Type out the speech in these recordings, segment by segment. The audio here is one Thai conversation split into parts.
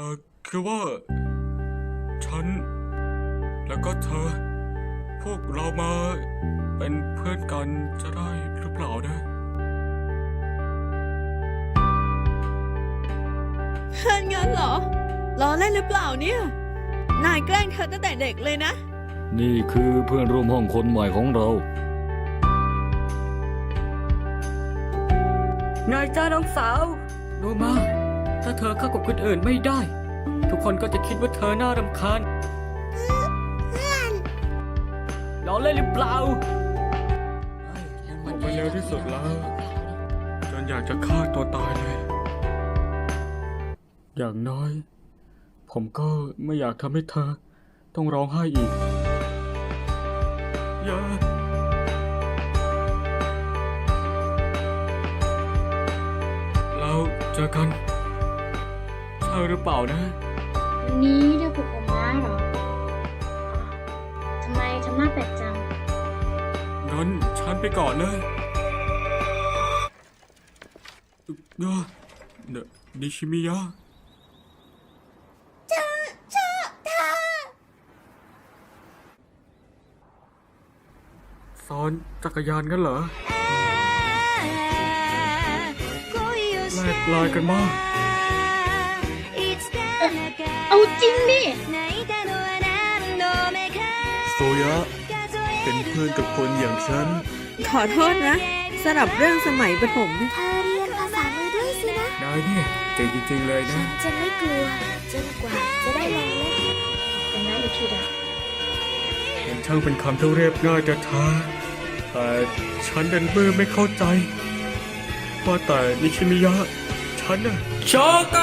ออคือว่า ฉัน แล้วก็เธอ พวกเรามาเป็นเพื่อนกันจะได้หรือเปล่านะ เพื่อนงั้นเหรอล้อเล่นหรือเปล่าเนี่ย นายแกล้งเธอตั้งแต่เด็กเลยนะ นี่คือเพื่อนร่วมห้องคนใหม่ของเรา นายจ้าน้องสาวรู้มา ถ้าเธอเข้ากับคนอื่นไม่ได้ ทุกคนก็จะคิดว่าเธอน่ารำคาญล้อเล่นหรือเปล่าออกไปเร็วที่สุดแล้วจนอยากจะฆ่าตัวตายเลย อย่างน้อย ผมก็ไม่อยากทำให้เธอ ต้องร้องไห้อีกอย่าแล้วเจอกัน ใช่หรือเปล่านะวันนี้เรียกผูกผมม้าเหรอ ทำไมทำหน้าแปลกจัง งั้นฉันไปก่อนเลยเนอะเนอะนิชิมิยะซ้อนจักรยานกันเหรอแลกไลายกันมาก เอาจริงดิโซยะ เป็นเพื่อนกับคนอย่างฉัน ขอโทษนะสำหรับเรื่องสมัยประถมเธอเรียนภาษามือด้วยสินะนายเนี่ยเก่งจริงๆเลยนะจะไม่กลัวจนกว่าจะได้ลองเล่นเป็นไงอุทิดะมันช่างเป็นคำที่เรียบง่ายจะท้าแต่ฉันดันเมื่อไม่เข้าใจ ว่าแต่นิชิมิยะ ฉันน่ะชอก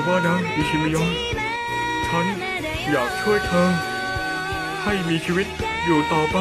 อว่านะอิชิมิยะฉันอยากช่วยเธอ ให้มีชีวิตอยู่ต่อไป